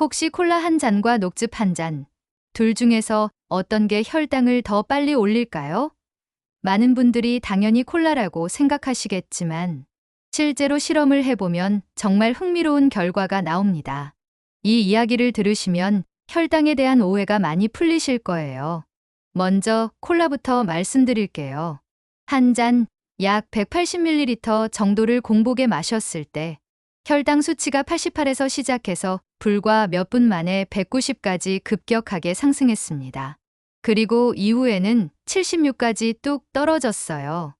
혹시 콜라 한 잔과 녹즙 한 잔, 둘 중에서 어떤 게 혈당을 더 빨리 올릴까요? 많은 분들이 당연히 콜라라고 생각하시겠지만 실제로 실험을 해보면 정말 흥미로운 결과가 나옵니다. 이 이야기를 들으시면 혈당에 대한 오해가 많이 풀리실 거예요. 먼저 콜라부터 말씀드릴게요. 한 잔 약 180ml 정도를 공복에 마셨을 때 혈당 수치가 88에서 시작해서 불과 몇 분 만에 190까지 급격하게 상승했습니다. 그리고 이후에는 76까지 뚝 떨어졌어요.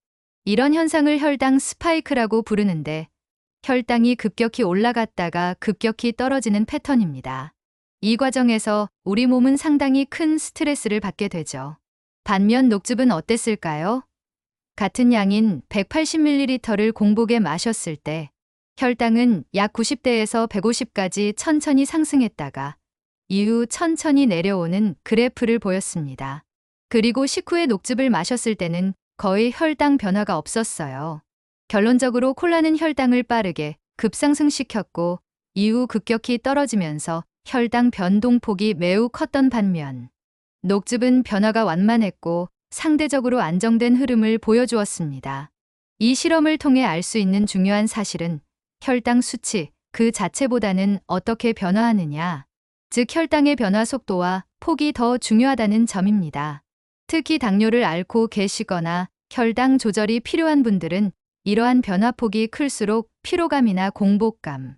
이런 현상을 혈당 스파이크라고 부르는데 혈당이 급격히 올라갔다가 급격히 떨어지는 패턴입니다. 이 과정에서 우리 몸은 상당히 큰 스트레스를 받게 되죠. 반면 녹즙은 어땠을까요? 같은 양인 180ml를 공복에 마셨을 때 혈당은 약 90대에서 150까지 천천히 상승했다가 이후 천천히 내려오는 그래프를 보였습니다. 그리고 식후에 녹즙을 마셨을 때는 거의 혈당 변화가 없었어요. 결론적으로 콜라는 혈당을 빠르게 급상승시켰고 이후 급격히 떨어지면서 혈당 변동폭이 매우 컸던 반면 녹즙은 변화가 완만했고 상대적으로 안정된 흐름을 보여주었습니다. 이 실험을 통해 알 수 있는 중요한 사실은 혈당 수치 그 자체보다는 어떻게 변화하느냐, 즉 혈당의 변화 속도와 폭이 더 중요하다는 점입니다. 특히 당뇨를 앓고 계시거나 혈당 조절이 필요한 분들은 이러한 변화폭이 클수록 피로감이나 공복감,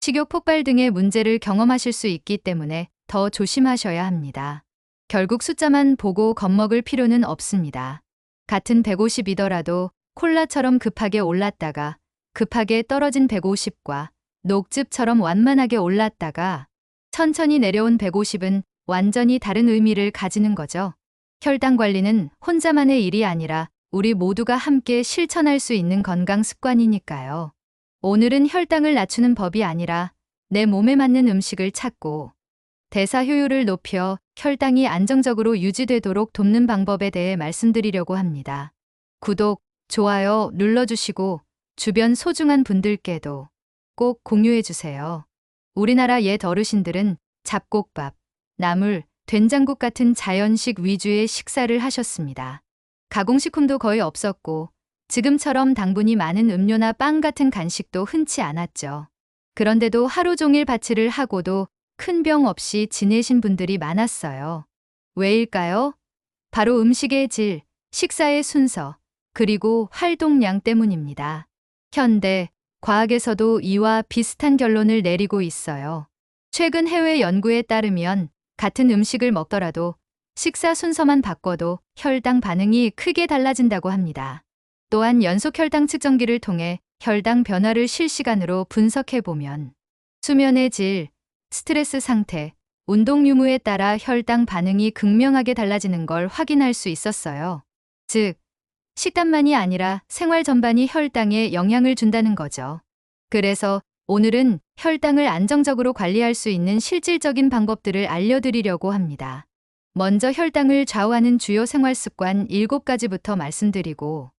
식욕 폭발 등의 문제를 경험하실 수 있기 때문에 더 조심하셔야 합니다. 결국 숫자만 보고 겁먹을 필요는 없습니다. 같은 150이더라도 콜라처럼 급하게 올랐다가 급하게 떨어진 150과 녹즙처럼 완만하게 올랐다가 천천히 내려온 150은 완전히 다른 의미를 가지는 거죠. 혈당 관리는 혼자만의 일이 아니라 우리 모두가 함께 실천할 수 있는 건강 습관이니까요. 오늘은 혈당을 낮추는 법이 아니라 내 몸에 맞는 음식을 찾고 대사 효율을 높여 혈당이 안정적으로 유지되도록 돕는 방법에 대해 말씀드리려고 합니다. 구독, 좋아요 눌러주시고 주변 소중한 분들께도 꼭 공유해 주세요. 우리나라 옛 어르신들은 잡곡밥, 나물, 된장국 같은 자연식 위주의 식사를 하셨습니다. 가공식품도 거의 없었고 지금처럼 당분이 많은 음료나 빵 같은 간식도 흔치 않았죠. 그런데도 하루 종일 바치를 하고도 큰 병 없이 지내신 분들이 많았어요. 왜일까요? 바로 음식의 질, 식사의 순서, 그리고 활동량 때문입니다. 현대, 과학에서도 이와 비슷한 결론을 내리고 있어요. 최근 해외 연구에 따르면 같은 음식을 먹더라도 식사 순서만 바꿔도 혈당 반응이 크게 달라진다고 합니다. 또한 연속 혈당 측정기를 통해 혈당 변화를 실시간으로 분석해 보면 수면의 질, 스트레스 상태, 운동 유무에 따라 혈당 반응이 극명하게 달라지는 걸 확인할 수 있었어요. 즉, 식단만이 아니라 생활 전반이 혈당에 영향을 준다는 거죠. 그래서 오늘은 혈당을 안정적으로 관리할 수 있는 실질적인 방법들을 알려드리려고 합니다. 먼저 혈당을 좌우하는 주요 생활 습관 7가지부터 말씀드리고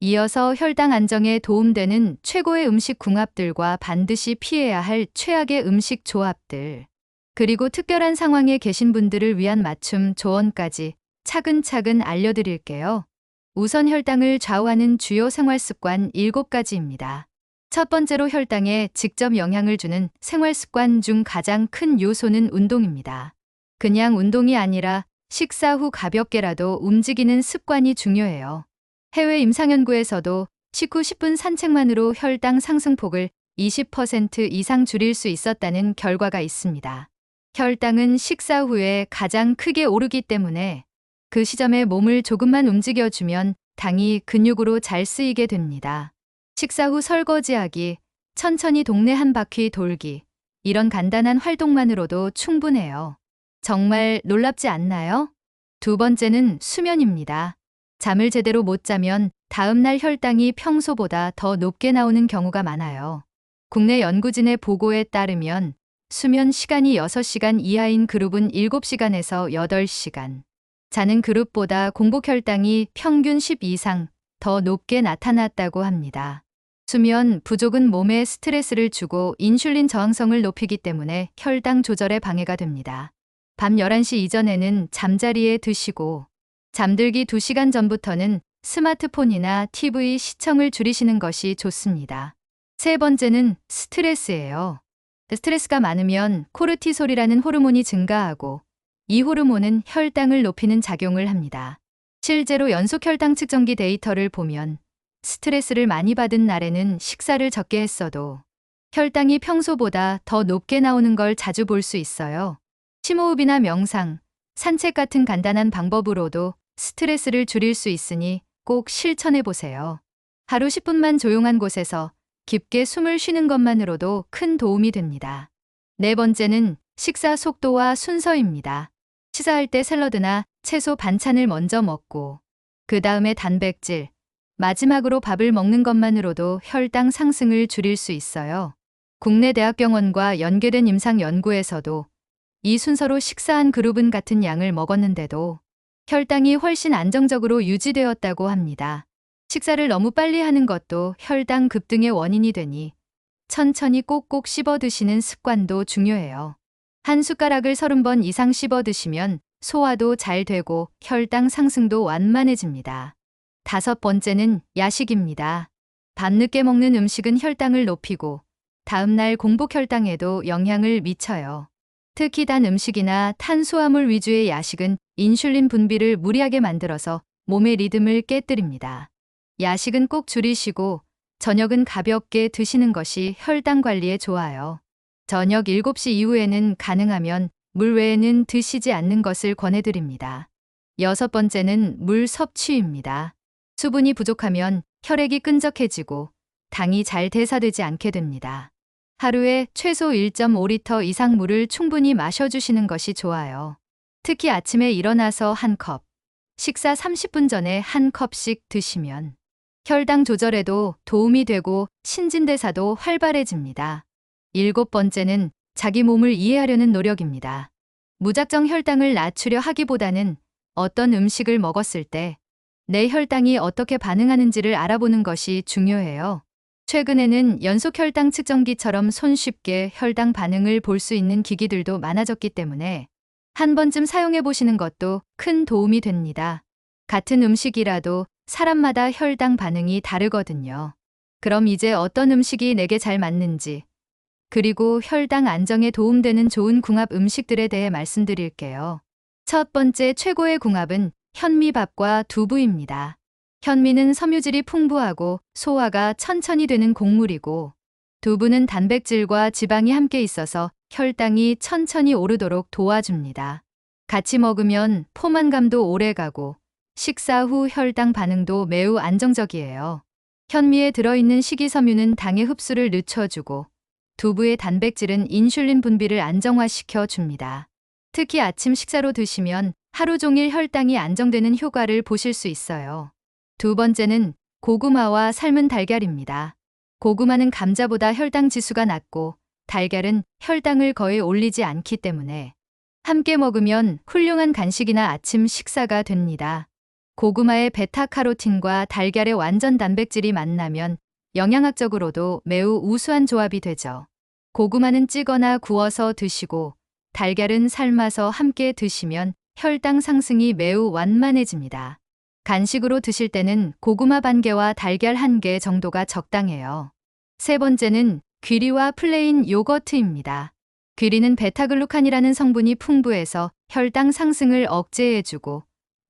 이어서 혈당 안정에 도움되는 최고의 음식 궁합들과 반드시 피해야 할 최악의 음식 조합들, 그리고 특별한 상황에 계신 분들을 위한 맞춤 조언까지 차근차근 알려드릴게요. 우선 혈당을 좌우하는 주요 생활 습관 7가지입니다. 첫 번째로 혈당에 직접 영향을 주는 생활 습관 중 가장 큰 요소는 운동입니다. 그냥 운동이 아니라 식사 후 가볍게라도 움직이는 습관이 중요해요. 해외 임상연구에서도 식후 10분 산책만으로 혈당 상승폭을 20% 이상 줄일 수 있었다는 결과가 있습니다. 혈당은 식사 후에 가장 크게 오르기 때문에 그 시점에 몸을 조금만 움직여주면 당이 근육으로 잘 쓰이게 됩니다. 식사 후 설거지하기, 천천히 동네 한 바퀴 돌기, 이런 간단한 활동만으로도 충분해요. 정말 놀랍지 않나요? 두 번째는 수면입니다. 잠을 제대로 못 자면 다음날 혈당이 평소보다 더 높게 나오는 경우가 많아요. 국내 연구진의 보고에 따르면 수면 시간이 6시간 이하인 그룹은 7시간에서 8시간, 자는 그룹보다 공복 혈당이 평균 10 이상 더 높게 나타났다고 합니다. 수면 부족은 몸에 스트레스를 주고 인슐린 저항성을 높이기 때문에 혈당 조절에 방해가 됩니다. 밤 11시 이전에는 잠자리에 드시고 잠들기 2시간 전부터는 스마트폰이나 TV 시청을 줄이시는 것이 좋습니다. 세 번째는 스트레스예요. 스트레스가 많으면 코르티솔이라는 호르몬이 증가하고 이 호르몬은 혈당을 높이는 작용을 합니다. 실제로 연속 혈당 측정기 데이터를 보면 스트레스를 많이 받은 날에는 식사를 적게 했어도 혈당이 평소보다 더 높게 나오는 걸 자주 볼 수 있어요. 심호흡이나 명상, 산책 같은 간단한 방법으로도 스트레스를 줄일 수 있으니 꼭 실천해 보세요. 하루 10분만 조용한 곳에서 깊게 숨을 쉬는 것만으로도 큰 도움이 됩니다. 네 번째는 식사 속도와 순서입니다. 식사할 때 샐러드나 채소 반찬을 먼저 먹고 그 다음에 단백질, 마지막으로 밥을 먹는 것만으로도 혈당 상승을 줄일 수 있어요. 국내 대학병원과 연계된 임상 연구에서도 이 순서로 식사한 그룹은 같은 양을 먹었는데도 혈당이 훨씬 안정적으로 유지되었다고 합니다. 식사를 너무 빨리 하는 것도 혈당 급등의 원인이 되니 천천히 꼭꼭 씹어 드시는 습관도 중요해요. 한 숟가락을 30번 이상 씹어 드시면 소화도 잘 되고 혈당 상승도 완만해집니다. 다섯 번째는 야식입니다. 밤늦게 먹는 음식은 혈당을 높이고 다음날 공복 혈당에도 영향을 미쳐요. 특히 단 음식이나 탄수화물 위주의 야식은 인슐린 분비를 무리하게 만들어서 몸의 리듬을 깨뜨립니다. 야식은 꼭 줄이시고 저녁은 가볍게 드시는 것이 혈당 관리에 좋아요. 저녁 7시 이후에는 가능하면 물 외에는 드시지 않는 것을 권해드립니다. 여섯 번째는 물 섭취입니다. 수분이 부족하면 혈액이 끈적해지고 당이 잘 대사되지 않게 됩니다. 하루에 최소 1.5리터 이상 물을 충분히 마셔주시는 것이 좋아요. 특히 아침에 일어나서 한 컵, 식사 30분 전에 한 컵씩 드시면 혈당 조절에도 도움이 되고 신진대사도 활발해집니다. 일곱 번째는 자기 몸을 이해하려는 노력입니다. 무작정 혈당을 낮추려 하기보다는 어떤 음식을 먹었을 때 내 혈당이 어떻게 반응하는지를 알아보는 것이 중요해요. 최근에는 연속 혈당 측정기처럼 손쉽게 혈당 반응을 볼 수 있는 기기들도 많아졌기 때문에 한 번쯤 사용해 보시는 것도 큰 도움이 됩니다. 같은 음식이라도 사람마다 혈당 반응이 다르거든요. 그럼 이제 어떤 음식이 내게 잘 맞는지, 그리고 혈당 안정에 도움되는 좋은 궁합 음식들에 대해 말씀드릴게요. 첫 번째 최고의 궁합은 현미밥과 두부입니다. 현미는 섬유질이 풍부하고 소화가 천천히 되는 곡물이고, 두부는 단백질과 지방이 함께 있어서 혈당이 천천히 오르도록 도와줍니다. 같이 먹으면 포만감도 오래 가고, 식사 후 혈당 반응도 매우 안정적이에요. 현미에 들어있는 식이섬유는 당의 흡수를 늦춰주고 두부의 단백질은 인슐린 분비를 안정화시켜 줍니다. 특히 아침 식사로 드시면 하루 종일 혈당이 안정되는 효과를 보실 수 있어요. 두 번째는 고구마와 삶은 달걀입니다. 고구마는 감자보다 혈당 지수가 낮고 달걀은 혈당을 거의 올리지 않기 때문에 함께 먹으면 훌륭한 간식이나 아침 식사가 됩니다. 고구마의 베타카로틴과 달걀의 완전 단백질이 만나면 영양학적으로도 매우 우수한 조합이 되죠. 고구마는 찌거나 구워서 드시고 달걀은 삶아서 함께 드시면 혈당 상승이 매우 완만해집니다. 간식으로 드실 때는 고구마 반 개와 달걀 한 개 정도가 적당해요. 세 번째는 귀리와 플레인 요거트입니다. 귀리는 베타글루칸이라는 성분이 풍부해서 혈당 상승을 억제해주고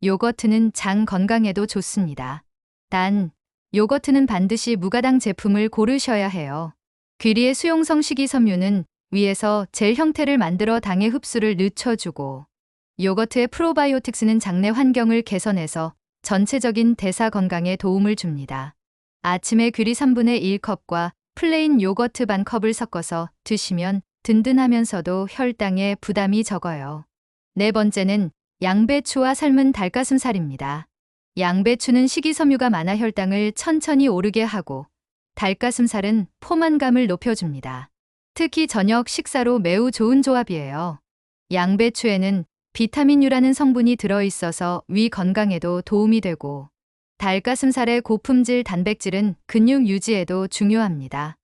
요거트는 장 건강에도 좋습니다. 단, 요거트는 반드시 무가당 제품을 고르셔야 해요. 귀리의 수용성 식이섬유는 위에서 젤 형태를 만들어 당의 흡수를 늦춰주고 요거트의 프로바이오틱스는 장내 환경을 개선해서 전체적인 대사 건강에 도움을 줍니다. 아침에 귀리 3분의 1컵과 플레인 요거트 반 컵을 섞어서 드시면 든든하면서도 혈당에 부담이 적어요. 네 번째는 양배추와 삶은 닭가슴살입니다. 양배추는 식이섬유가 많아 혈당을 천천히 오르게 하고 닭가슴살은 포만감을 높여줍니다. 특히 저녁 식사로 매우 좋은 조합이에요. 양배추에는 비타민유라는 성분이 들어있어서 위 건강에도 도움이 되고 닭가슴살의 고품질 단백질은 근육 유지에도 중요합니다.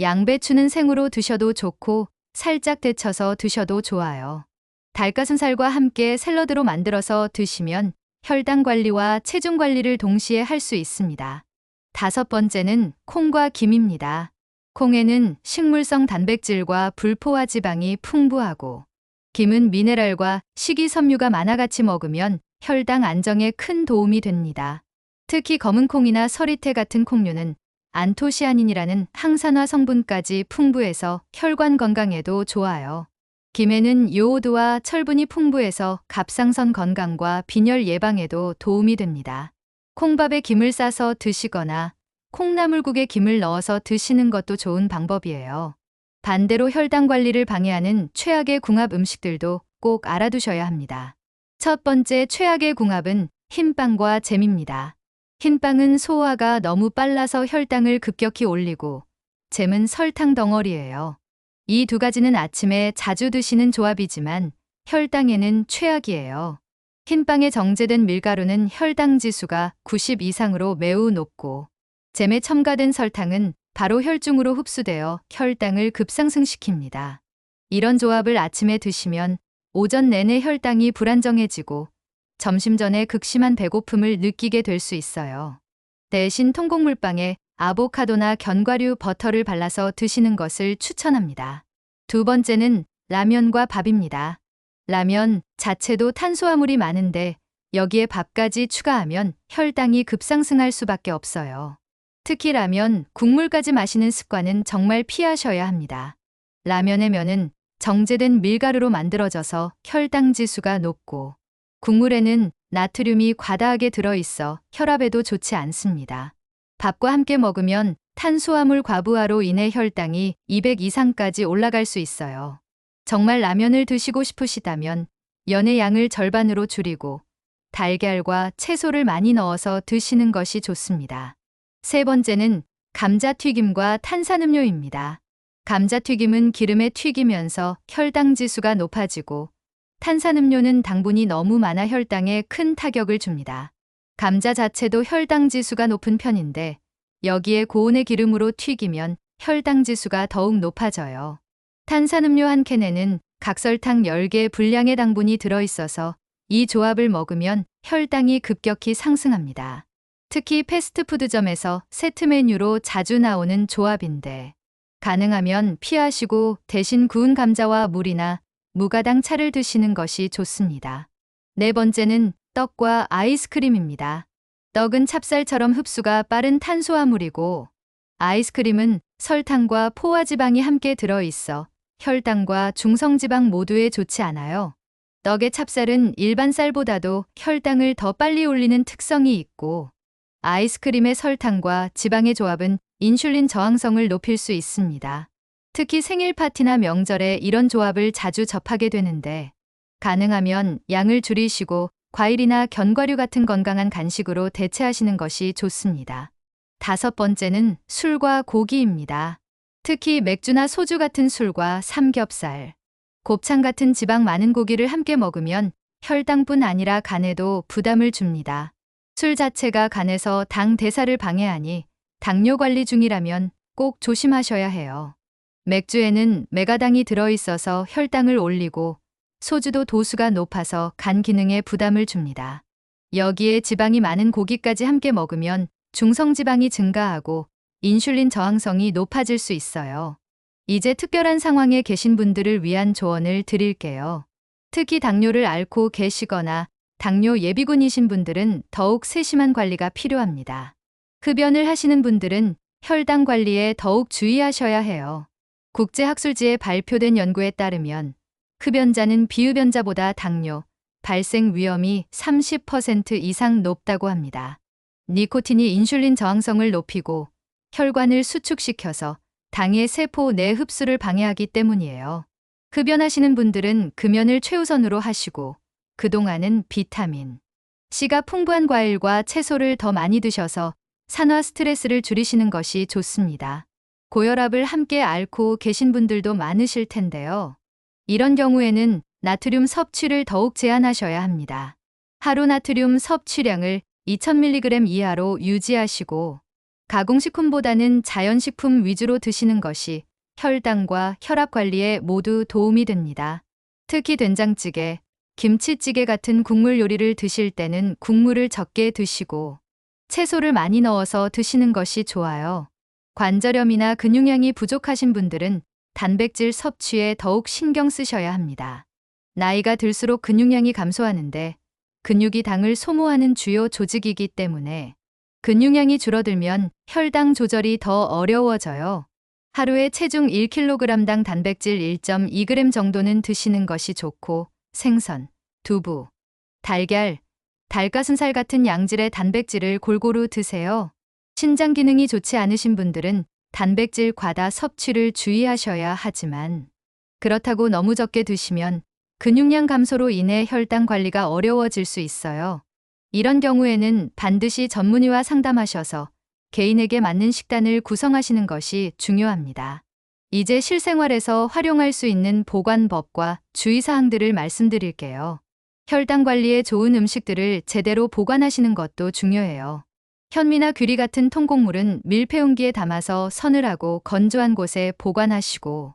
양배추는 생으로 드셔도 좋고 살짝 데쳐서 드셔도 좋아요. 닭가슴살과 함께 샐러드로 만들어서 드시면 혈당 관리와 체중 관리를 동시에 할 수 있습니다. 다섯 번째는 콩과 김입니다. 콩에는 식물성 단백질과 불포화 지방이 풍부하고 김은 미네랄과 식이섬유가 많아 같이 먹으면 혈당 안정에 큰 도움이 됩니다. 특히 검은 콩이나 서리태 같은 콩류는 안토시아닌이라는 항산화 성분까지 풍부해서 혈관 건강에도 좋아요. 김에는 요오드와 철분이 풍부해서 갑상선 건강과 빈혈 예방에도 도움이 됩니다. 콩밥에 김을 싸서 드시거나 콩나물국에 김을 넣어서 드시는 것도 좋은 방법이에요. 반대로 혈당 관리를 방해하는 최악의 궁합 음식들도 꼭 알아두셔야 합니다. 첫 번째 최악의 궁합은 흰빵과 잼입니다. 흰빵은 소화가 너무 빨라서 혈당을 급격히 올리고 잼은 설탕 덩어리예요. 이 두 가지는 아침에 자주 드시는 조합이지만 혈당에는 최악이에요. 흰빵에 정제된 밀가루는 혈당 지수가 90 이상으로 매우 높고 잼에 첨가된 설탕은 바로 혈중으로 흡수되어 혈당을 급상승시킵니다. 이런 조합을 아침에 드시면 오전 내내 혈당이 불안정해지고 점심 전에 극심한 배고픔을 느끼게 될 수 있어요. 대신 통곡물빵에 아보카도나 견과류 버터를 발라서 드시는 것을 추천합니다. 두 번째는 라면과 밥입니다. 라면 자체도 탄수화물이 많은데 여기에 밥까지 추가하면 혈당이 급상승할 수밖에 없어요. 특히 라면, 국물까지 마시는 습관은 정말 피하셔야 합니다. 라면의 면은 정제된 밀가루로 만들어져서 혈당 지수가 높고 국물에는 나트륨이 과다하게 들어있어 혈압에도 좋지 않습니다. 밥과 함께 먹으면 탄수화물 과부하로 인해 혈당이 200 이상까지 올라갈 수 있어요. 정말 라면을 드시고 싶으시다면 연의 양을 절반으로 줄이고 달걀과 채소를 많이 넣어서 드시는 것이 좋습니다. 세 번째는 감자튀김과 탄산음료입니다. 감자튀김은 기름에 튀기면서 혈당 지수가 높아지고 탄산음료는 당분이 너무 많아 혈당에 큰 타격을 줍니다. 감자 자체도 혈당 지수가 높은 편인데 여기에 고온의 기름으로 튀기면 혈당 지수가 더욱 높아져요. 탄산음료 한 캔에는 각설탕 10개 분량의 당분이 들어있어서 이 조합을 먹으면 혈당이 급격히 상승합니다. 특히 패스트푸드점에서 세트 메뉴로 자주 나오는 조합인데 가능하면 피하시고 대신 구운 감자와 물이나 무가당 차를 드시는 것이 좋습니다. 네 번째는 떡과 아이스크림입니다. 떡은 찹쌀처럼 흡수가 빠른 탄수화물이고 아이스크림은 설탕과 포화지방이 함께 들어있어 혈당과 중성지방 모두에 좋지 않아요. 떡의 찹쌀은 일반 쌀보다도 혈당을 더 빨리 올리는 특성이 있고 아이스크림의 설탕과 지방의 조합은 인슐린 저항성을 높일 수 있습니다. 특히 생일 파티나 명절에 이런 조합을 자주 접하게 되는데 가능하면 양을 줄이시고 과일이나 견과류 같은 건강한 간식으로 대체하시는 것이 좋습니다. 다섯 번째는 술과 고기입니다. 특히 맥주나 소주 같은 술과 삼겹살, 곱창 같은 지방 많은 고기를 함께 먹으면 혈당뿐 아니라 간에도 부담을 줍니다. 술 자체가 간에서 당 대사를 방해하니 당뇨 관리 중이라면 꼭 조심하셔야 해요. 맥주에는 메가당이 들어있어서 혈당을 올리고 소주도 도수가 높아서 간 기능에 부담을 줍니다. 여기에 지방이 많은 고기까지 함께 먹으면 중성지방이 증가하고 인슐린 저항성이 높아질 수 있어요. 이제 특별한 상황에 계신 분들을 위한 조언을 드릴게요. 특히 당뇨를 앓고 계시거나 당뇨 예비군이신 분들은 더욱 세심한 관리가 필요합니다. 흡연을 하시는 분들은 혈당 관리에 더욱 주의하셔야 해요. 국제학술지에 발표된 연구에 따르면 흡연자는 비흡연자보다 당뇨, 발생 위험이 30% 이상 높다고 합니다. 니코틴이 인슐린 저항성을 높이고 혈관을 수축시켜서 당의 세포 내 흡수를 방해하기 때문이에요. 흡연하시는 분들은 금연을 최우선으로 하시고 그동안은 비타민, C가 풍부한 과일과 채소를 더 많이 드셔서 산화 스트레스를 줄이시는 것이 좋습니다. 고혈압을 함께 앓고 계신 분들도 많으실 텐데요. 이런 경우에는 나트륨 섭취를 더욱 제한하셔야 합니다. 하루 나트륨 섭취량을 2000mg 이하로 유지하시고 가공식품보다는 자연식품 위주로 드시는 것이 혈당과 혈압 관리에 모두 도움이 됩니다. 특히 된장찌개, 김치찌개 같은 국물 요리를 드실 때는 국물을 적게 드시고 채소를 많이 넣어서 드시는 것이 좋아요. 관절염이나 근육량이 부족하신 분들은 단백질 섭취에 더욱 신경 쓰셔야 합니다. 나이가 들수록 근육량이 감소하는데 근육이 당을 소모하는 주요 조직이기 때문에 근육량이 줄어들면 혈당 조절이 더 어려워져요. 하루에 체중 1kg당 단백질 1.2g 정도는 드시는 것이 좋고 생선, 두부, 달걀, 닭가슴살 같은 양질의 단백질을 골고루 드세요. 신장 기능이 좋지 않으신 분들은 단백질 과다 섭취를 주의하셔야 하지만 그렇다고 너무 적게 드시면 근육량 감소로 인해 혈당 관리가 어려워질 수 있어요. 이런 경우에는 반드시 전문의와 상담하셔서 개인에게 맞는 식단을 구성하시는 것이 중요합니다. 이제 실생활에서 활용할 수 있는 보관법과 주의사항들을 말씀드릴게요. 혈당 관리에 좋은 음식들을 제대로 보관하시는 것도 중요해요. 현미나 귀리 같은 통곡물은 밀폐용기에 담아서 서늘하고 건조한 곳에 보관하시고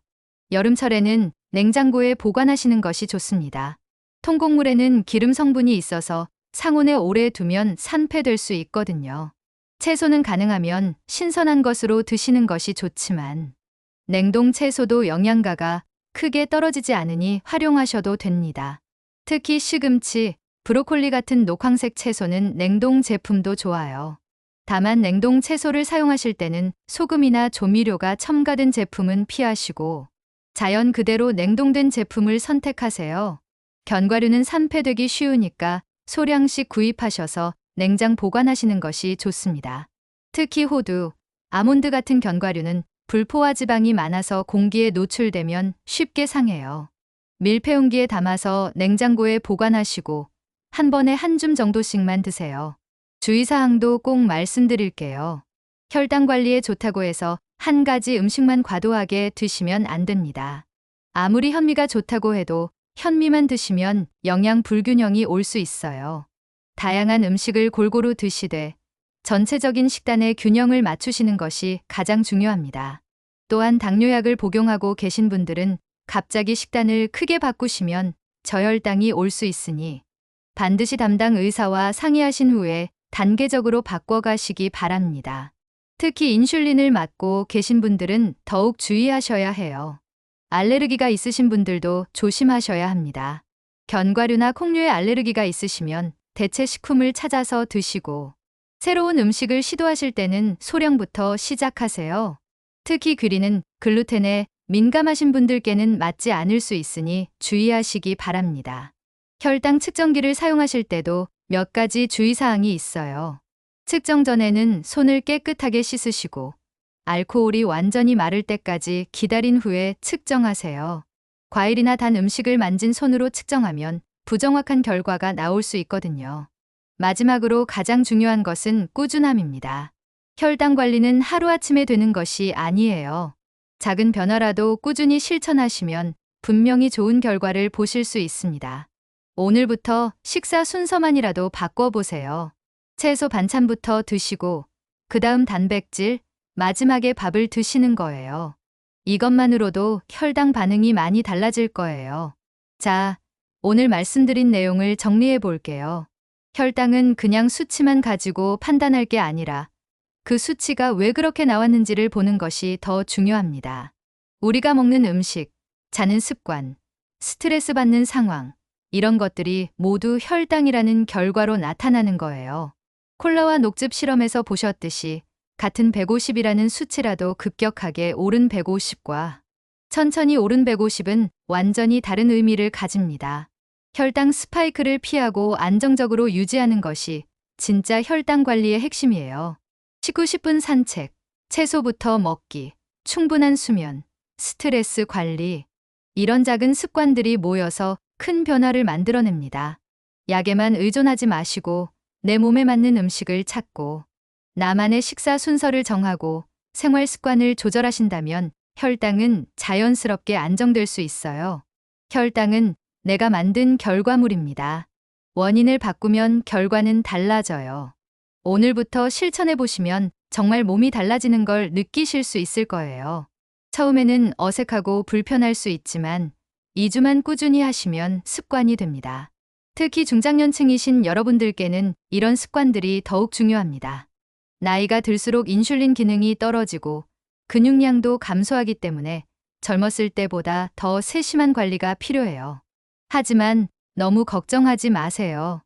여름철에는 냉장고에 보관하시는 것이 좋습니다. 통곡물에는 기름 성분이 있어서 상온에 오래 두면 산패될 수 있거든요. 채소는 가능하면 신선한 것으로 드시는 것이 좋지만 냉동 채소도 영양가가 크게 떨어지지 않으니 활용하셔도 됩니다. 특히 시금치, 브로콜리 같은 녹황색 채소는 냉동 제품도 좋아요. 다만 냉동 채소를 사용하실 때는 소금이나 조미료가 첨가된 제품은 피하시고 자연 그대로 냉동된 제품을 선택하세요. 견과류는 산패되기 쉬우니까 소량씩 구입하셔서 냉장 보관하시는 것이 좋습니다. 특히 호두, 아몬드 같은 견과류는 불포화 지방이 많아서 공기에 노출되면 쉽게 상해요. 밀폐용기에 담아서 냉장고에 보관하시고 한 번에 한 줌 정도씩만 드세요. 주의사항도 꼭 말씀드릴게요. 혈당 관리에 좋다고 해서 한 가지 음식만 과도하게 드시면 안 됩니다. 아무리 현미가 좋다고 해도 현미만 드시면 영양 불균형이 올 수 있어요. 다양한 음식을 골고루 드시되 전체적인 식단의 균형을 맞추시는 것이 가장 중요합니다. 또한 당뇨약을 복용하고 계신 분들은 갑자기 식단을 크게 바꾸시면 저혈당이 올 수 있으니 반드시 담당 의사와 상의하신 후에 단계적으로 바꿔가시기 바랍니다. 특히 인슐린을 맞고 계신 분들은 더욱 주의하셔야 해요. 알레르기가 있으신 분들도 조심하셔야 합니다. 견과류나 콩류에 알레르기가 있으시면 대체 식품을 찾아서 드시고 새로운 음식을 시도하실 때는 소량부터 시작하세요. 특히 귀리는 글루텐에 민감하신 분들께는 맞지 않을 수 있으니 주의하시기 바랍니다. 혈당 측정기를 사용하실 때도 몇 가지 주의사항이 있어요. 측정 전에는 손을 깨끗하게 씻으시고 알코올이 완전히 마를 때까지 기다린 후에 측정하세요. 과일이나 단 음식을 만진 손으로 측정하면 부정확한 결과가 나올 수 있거든요. 마지막으로 가장 중요한 것은 꾸준함입니다. 혈당 관리는 하루아침에 되는 것이 아니에요. 작은 변화라도 꾸준히 실천하시면 분명히 좋은 결과를 보실 수 있습니다. 오늘부터 식사 순서만이라도 바꿔보세요. 채소 반찬부터 드시고, 그 다음 단백질, 마지막에 밥을 드시는 거예요. 이것만으로도 혈당 반응이 많이 달라질 거예요. 자, 오늘 말씀드린 내용을 정리해 볼게요. 혈당은 그냥 수치만 가지고 판단할 게 아니라 그 수치가 왜 그렇게 나왔는지를 보는 것이 더 중요합니다. 우리가 먹는 음식, 자는 습관, 스트레스 받는 상황, 이런 것들이 모두 혈당이라는 결과로 나타나는 거예요. 콜라와 녹즙 실험에서 보셨듯이 같은 150이라는 수치라도 급격하게 오른 150과 천천히 오른 150은 완전히 다른 의미를 가집니다. 혈당 스파이크를 피하고 안정적으로 유지하는 것이 진짜 혈당 관리의 핵심이에요. 쉬고 싶은 산책, 채소부터 먹기, 충분한 수면, 스트레스 관리, 이런 작은 습관들이 모여서 큰 변화를 만들어냅니다. 약에만 의존하지 마시고 내 몸에 맞는 음식을 찾고 나만의 식사 순서를 정하고 생활 습관을 조절하신다면 혈당은 자연스럽게 안정될 수 있어요. 혈당은 내가 만든 결과물입니다. 원인을 바꾸면 결과는 달라져요. 오늘부터 실천해 보시면 정말 몸이 달라지는 걸 느끼실 수 있을 거예요. 처음에는 어색하고 불편할 수 있지만 2주만 꾸준히 하시면 습관이 됩니다. 특히 중장년층이신 여러분들께는 이런 습관들이 더욱 중요합니다. 나이가 들수록 인슐린 기능이 떨어지고 근육량도 감소하기 때문에 젊었을 때보다 더 세심한 관리가 필요해요. 하지만 너무 걱정하지 마세요.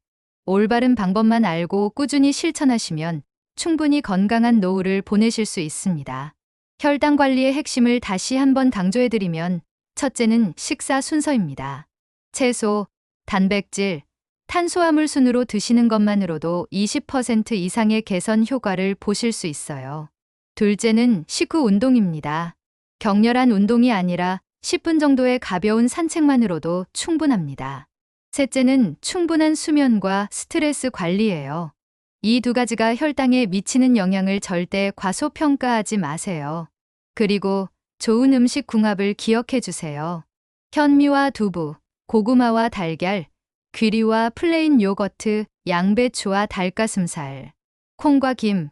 올바른 방법만 알고 꾸준히 실천하시면 충분히 건강한 노후를 보내실 수 있습니다. 혈당 관리의 핵심을 다시 한번 강조해드리면 첫째는 식사 순서입니다. 채소, 단백질, 탄수화물 순으로 드시는 것만으로도 20% 이상의 개선 효과를 보실 수 있어요. 둘째는 식후 운동입니다. 격렬한 운동이 아니라 10분 정도의 가벼운 산책만으로도 충분합니다. 셋째는 충분한 수면과 스트레스 관리예요. 이 두 가지가 혈당에 미치는 영향을 절대 과소평가하지 마세요. 그리고 좋은 음식 궁합을 기억해 주세요. 현미와 두부, 고구마와 달걀, 귀리와 플레인 요거트, 양배추와 닭가슴살, 콩과 김,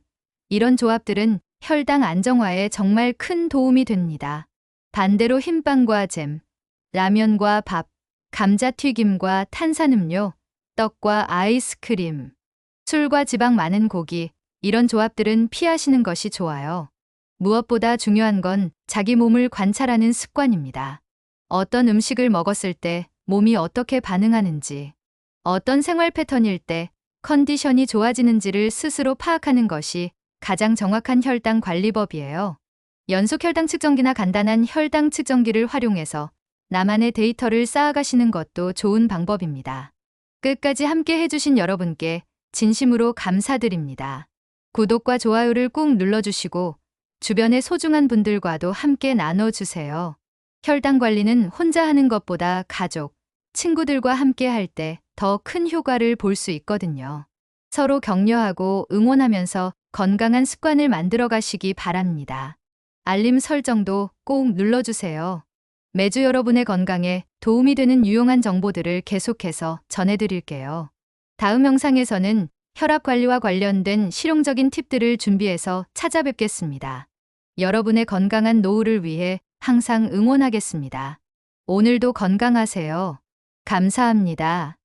이런 조합들은 혈당 안정화에 정말 큰 도움이 됩니다. 반대로 흰빵과 잼, 라면과 밥, 감자튀김과 탄산음료, 떡과 아이스크림, 술과 지방 많은 고기, 이런 조합들은 피하시는 것이 좋아요. 무엇보다 중요한 건 자기 몸을 관찰하는 습관입니다. 어떤 음식을 먹었을 때 몸이 어떻게 반응하는지, 어떤 생활 패턴일 때 컨디션이 좋아지는지를 스스로 파악하는 것이 가장 정확한 혈당 관리법이에요. 연속 혈당 측정기나 간단한 혈당 측정기를 활용해서 나만의 데이터를 쌓아가시는 것도 좋은 방법입니다. 끝까지 함께 해주신 여러분께 진심으로 감사드립니다. 구독과 좋아요를 꾹 눌러주시고 주변의 소중한 분들과도 함께 나눠주세요. 혈당 관리는 혼자 하는 것보다 가족, 친구들과 함께 할 때 더 큰 효과를 볼 수 있거든요. 서로 격려하고 응원하면서 건강한 습관을 만들어 가시기 바랍니다. 알림 설정도 꼭 눌러주세요. 매주 여러분의 건강에 도움이 되는 유용한 정보들을 계속해서 전해드릴게요. 다음 영상에서는 혈압 관리와 관련된 실용적인 팁들을 준비해서 찾아뵙겠습니다. 여러분의 건강한 노후를 위해 항상 응원하겠습니다. 오늘도 건강하세요. 감사합니다.